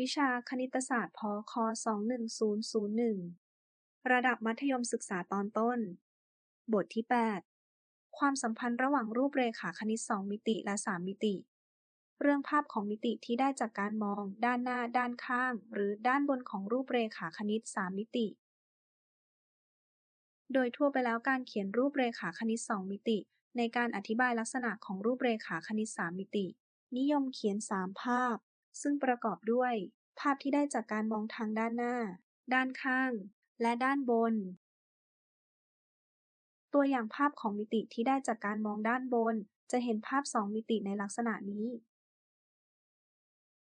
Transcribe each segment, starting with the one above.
วิชาคณิตศาสตร์ พค 21001 ระดับมัธยมศึกษาตอนต้น บทที่ 8 ความสัมพันธ์ระหว่างรูปเรขาคณิต 2 มิติและ 3 มิติ เรื่องภาพของมิติที่ได้จากการมอง ด้านหน้า ด้านข้าง หรือด้านบนของรูปเรขาคณิต 3 มิติ โดยทั่วไปแล้วการเขียนรูปเรขาคณิต 2 มิติ ในการอธิบายลักษณะของรูปเรขาคณิต 3 มิติ นิยมเขียน 3 ภาพ ซึ่งประกอบด้วย ภาพที่ได้จากการมองทางด้านหน้า ด้านข้าง และด้านบน ตัวอย่างภาพของมิติที่ได้จากการมองด้านบน จะเห็นภาพ 2 มิติในลักษณะนี้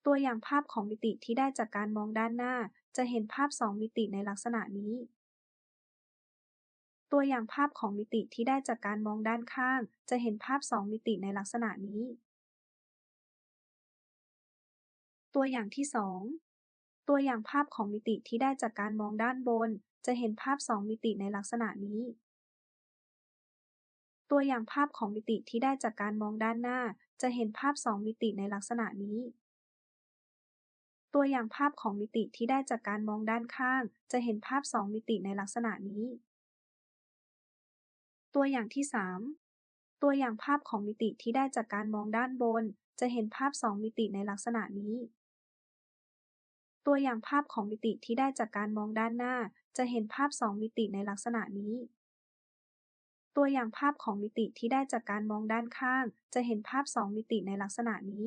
ตัวอย่างภาพของมิติที่ได้จากการมองด้านหน้า จะเห็นภาพ 2 มิติในลักษณะนี้ตัวอย่างภาพของมิติที่ได้จากการมองด้านข้าง จะเห็นภาพ 2 มิติในลักษณะนี้ ตัวอย่างที่ 2 ตัวอย่างภาพของมิติที่ได้จากการมองด้านบน จะเห็นภาพ 2 มิติในลักษณะนี้ ตัวอย่างภาพของมิติที่ได้จากการมองด้านหน้า จะเห็นภาพ 2 มิติในลักษณะนี้ ตัวอย่างภาพของมิติที่ได้จากการมองด้านข้าง จะเห็นภาพ 2 มิติในลักษณะนี้ ตัวอย่างที่ 3 ตัวอย่างภาพของมิติที่ได้จากการมองด้านบนจะเห็นภาพ 2 มิติในลักษณะนี้ ตัวอย่างภาพของมิติที่ได้จากการมองด้านหน้า จะเห็นภาพสองมิติในลักษณะนี้ ตัวอย่างภาพของมิติที่ได้จากการมองด้านข้าง จะเห็นภาพสองมิติในลักษณะนี้